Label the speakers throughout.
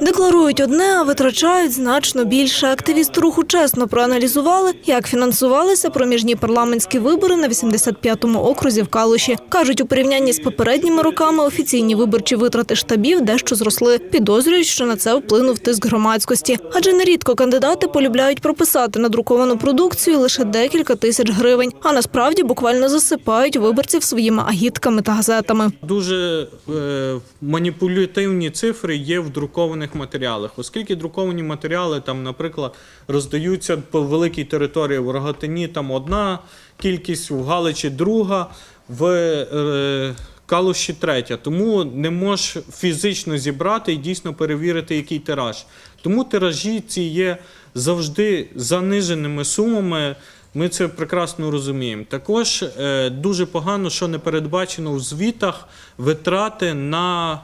Speaker 1: Декларують одне, а витрачають значно більше. Активісти руху чесно проаналізували, як фінансувалися проміжні парламентські вибори на 85-му окрузі в Калуші. Кажуть, у порівнянні з попередніми роками офіційні виборчі витрати штабів дещо зросли. Підозрюють, що на це вплинув тиск громадськості. Адже нерідко кандидати полюбляють прописати на друковану продукцію лише декілька тисяч гривень, а насправді буквально засипають виборців своїми агітками та газетами.
Speaker 2: Дуже е, маніпулятивні цифри є в друкованих матеріалах, оскільки друковані матеріали там, наприклад, роздаються по великій території в Рогатині там одна кількість, в Галичі друга, в е, Калуші третя. Тому не можеш фізично зібрати і дійсно перевірити, який тираж. Тому тиражі ці є завжди заниженими сумами. Ми це прекрасно розуміємо. Також е, дуже погано, що не передбачено в звітах витрати на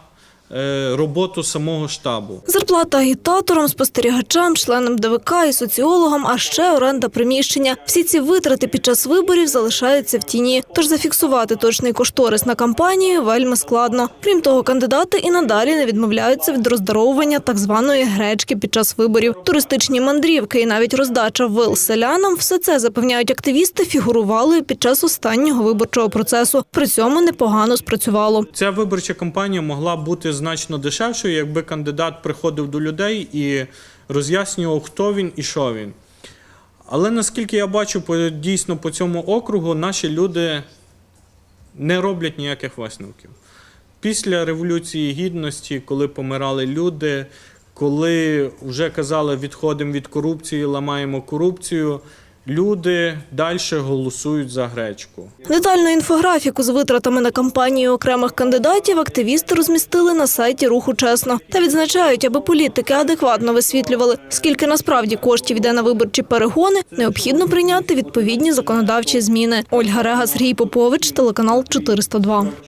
Speaker 2: роботу самого штабу.
Speaker 1: Зарплата агітаторам, спостерігачам, членам ДВК і соціологам, а ще оренда приміщення. Всі ці витрати під час виборів залишаються в тіні. Тож зафіксувати точний кошторис на кампанію вельми складно. Крім того, кандидати і надалі не відмовляються від роздаровування так званої гречки під час виборів. Туристичні мандрівки і навіть роздача вил селянам – все це запевняють активісти, фігурували під час останнього виборчого процесу. При цьому непогано спрацювало.
Speaker 2: Ця виборча кампанія могла бути значно дешевшою, якби кандидат приходив до людей і роз'яснював, хто він і що він. Але наскільки я бачу, дійсно по цьому округу наші люди не роблять ніяких висновків. Після Революції Гідності, коли помирали люди, коли вже казали, відходимо від корупції, ламаємо корупцію, люди далі голосують за гречку.
Speaker 1: Детальну інфографіку з витратами на кампанію окремих кандидатів активісти розмістили на сайті Руху Чесно та відзначають, аби політики адекватно висвітлювали, скільки насправді коштів йде на виборчі перегони, необхідно прийняти відповідні законодавчі зміни. Ольга Рега, Сергій Попович, телеканал 402.